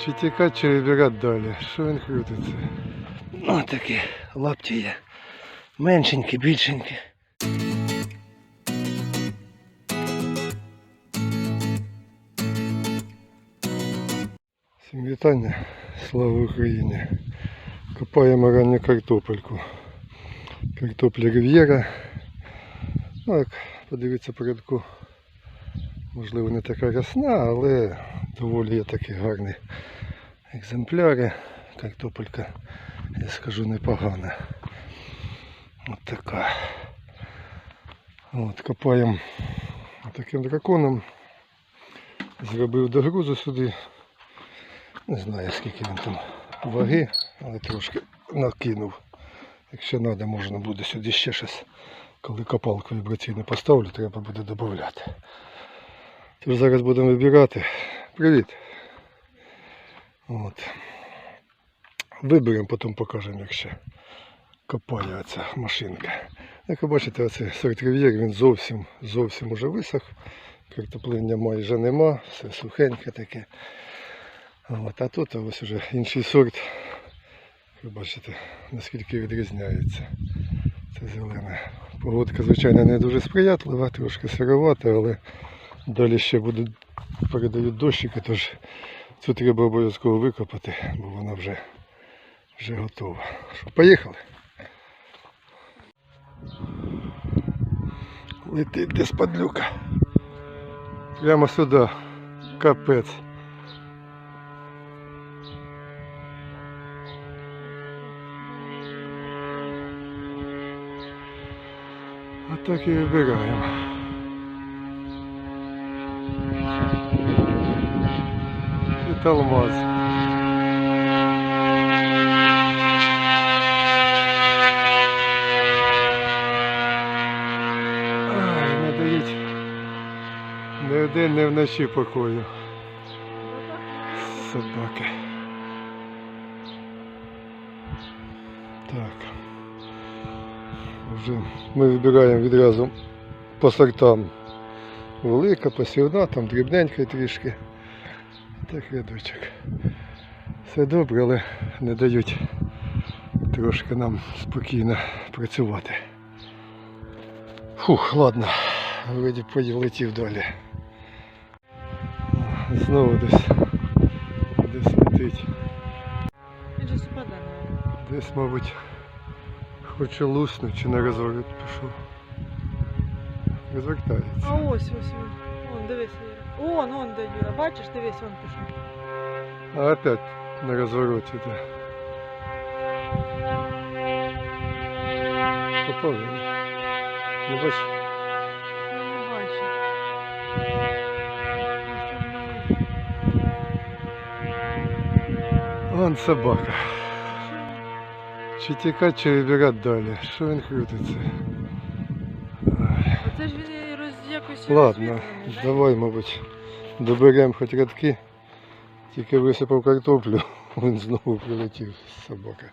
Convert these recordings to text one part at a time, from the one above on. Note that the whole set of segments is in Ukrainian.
тікати чи вибирати далі? Що він крутиться? Ну такі лапті є. Меншенькі, більшенькі. Всім вітання. Слава Україні. Копаємо ранню картопельку. Картопля Рив'єра. Ну, як подивіться порядку. Можливо, не така рясна, але доволі є такі гарні екземпляри. Картопелька, я скажу, непогана. От така. От, копаємо таким драконом. Зробив догрузу сюди. Не знаю скільки він там ваги, але трошки накинув. Якщо треба, можна буде сюди ще щось. Коли копалку вібраційну поставлю, треба буде додати. Тож зараз будемо вибирати. Привіт. От. Виберемо, потім покажемо, як ще копає оця машинка. Як ви бачите, оцей сорт рив'єр, він зовсім зовсім уже висох. Картоплиння майже нема, все сухеньке таке. От, а тут ось уже інший сорт. Ви бачите, наскільки відрізняється. Це зелене. Погодка, звичайно, не дуже сприятлива, трошки сировата, але далі ще будуть передають дощики, тож цю треба обов'язково викопати, бо вона вже, вже готова. Що, поїхали? Летить десь падлюка. Прямо сюди. Капець. А так і вибираємо. І алмаз. Не дають не вдень, не вночі покою. Собаки. Так. Вже ми вибираємо відразу по сортам. Велика, посівна, там дрібненька трішки. Так рядочок. Все добре, але не дають трошки нам спокійно працювати. Фух, ладно. Вроді полетів далі. Знову десь десь летить. Десь, мабуть, хоче луснути чи на розворот пішов. Розвертається. А ось, ось він. Вон, дивись. Он, он де Юра. Бачиш, дивись, он пішов. А опять на розвороті, да. Попав він. Не бачиш? Я не бачу. Вон собака. Чи тікати, чи вибирати далі. Що він крутиться? Ай. Це ж він роз... якось Ладно, давай, мабуть, доберемо хоч рядки. Тільки висипав картоплю, він знову прилетів собака.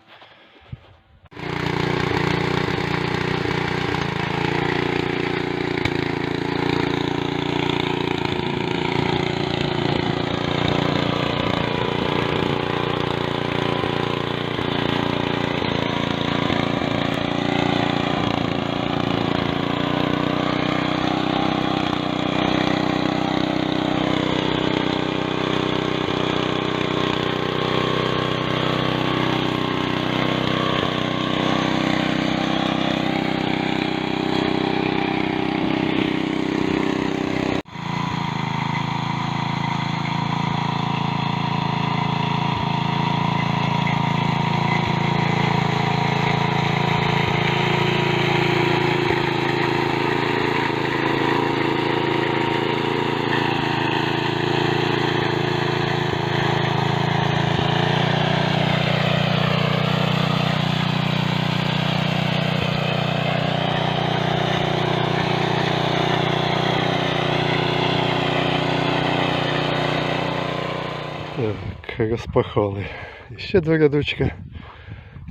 Розпахали. І ще два рядочка.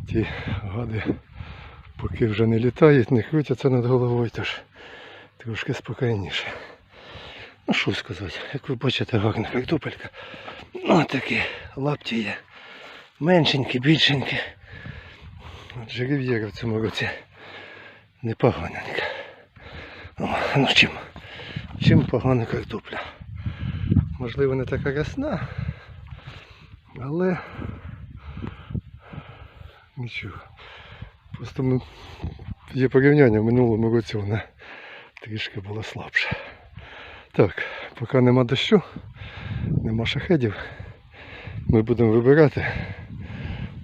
Ті гади поки вже не літають, не крутяться над головою, тож трошки спокійніше. Ну що сказати, як ви бачите, гарна картопелька. Ну такі лапті є меншенькі, більшенькі. От жерев'єра в цьому році непоганенька. О, ну чим? Чим погана картопля? Можливо, не така рясна, але нічого. Просто є порівняння в минулому році вона трішки була слабша. Так, поки нема дощу, нема шахедів. Ми будемо вибирати.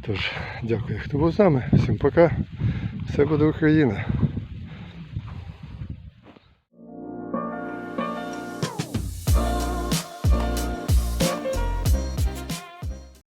Тож, дякую, хто був з нами. Всім пока. Все буде Україна.